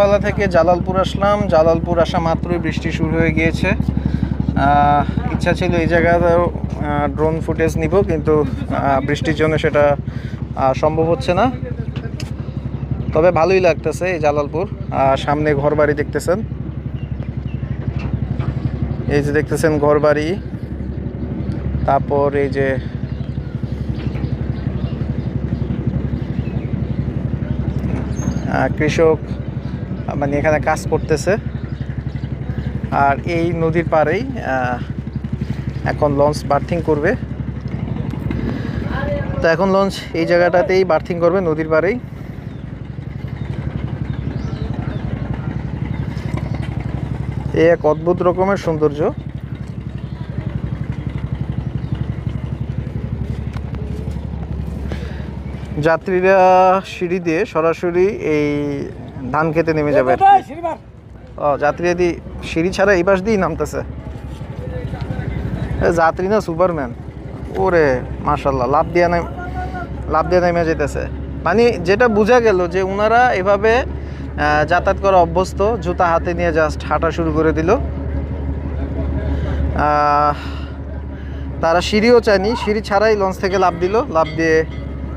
বালা থেকে জালালপুর আসলাম। জালালপুর আসা মাত্রই বৃষ্টি শুরু হয়ে গিয়েছে। ইচ্ছা ছিল এই জায়গাতেও ড্রোন ফুটেজ নিব, কিন্তু বৃষ্টির জন্য সেটা সম্ভব হচ্ছে না। তবে ভালোই লাগতেছে এই জালালপুর। সামনে ঘরবাড়ি দেখতেছেন। এই যে দেখতেছেন ঘরবাড়ি। তারপর এই যে কৃষক মানে এখানে কাজ করতেছে আর এই নদীর পাড়েই এখন লঞ্চ বার্থিং করবে। তো এখন লঞ্চ এই জায়গাটাতেই বার্থিং করবে, নদীর পাড়েই। এই এক অদ্ভুত রকমের সৌন্দর্য। যাত্রীরা সিঁড়ি দিয়ে সরাসরি এই ধান খেতে নেমে যাবে। ও যাত্রী যদি সিঁড়ি ছাড়া এই পাশ দিয়েই নামতেছে। যাত্রী না সুপারম্যান। ওরে মাশাল্লাহ লাভ দিয়ে নেম লাভ দিয়ে নেমে যেতেছে মানে যেটা বোঝা গেল যে ওনারা এভাবে যাতায়াত করা অভ্যস্ত জুতা হাতে নিয়ে জাস্ট হাঁটা শুরু করে দিল। তারা সিঁড়িও চায়নি সিঁড়ি ছাড়াই লঞ্চ থেকে লাভ দিল। লাভ দিয়ে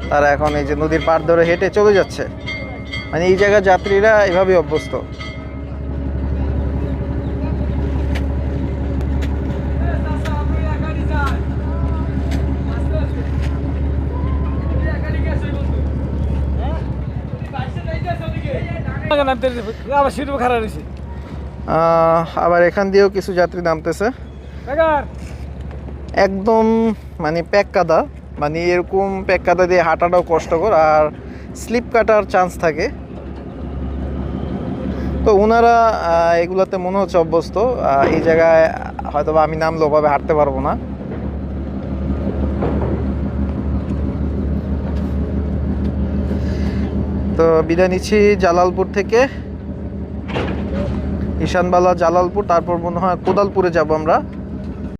তারা এখন এই যে নদীর পাড় ধরে হেঁটে চলে যাচ্ছে। মানে এই জায়গার যাত্রীরা এভাবেই অভ্যস্ত। আবার এখান দিয়েও কিছু যাত্রী নামতেছে। একদম মানে প্যাক কাদা। মানে এরকম প্যাক কাদা দিয়ে হাঁটাটাও কষ্টকর আর স্লিপ কাটার চান্স থাকে। তো ওনারা এগুলাতে মনে হচ্ছে অভ্যস্ত। এই জায়গায় হয়তো আমি নামলে ওভাবে হাঁটতে পারব না। তো বিদায় নিচ্ছি জালালপুর থেকে। ঈশানবালা, জালালপুর, তারপর মনে হয় কোদালপুরে যাব আমরা।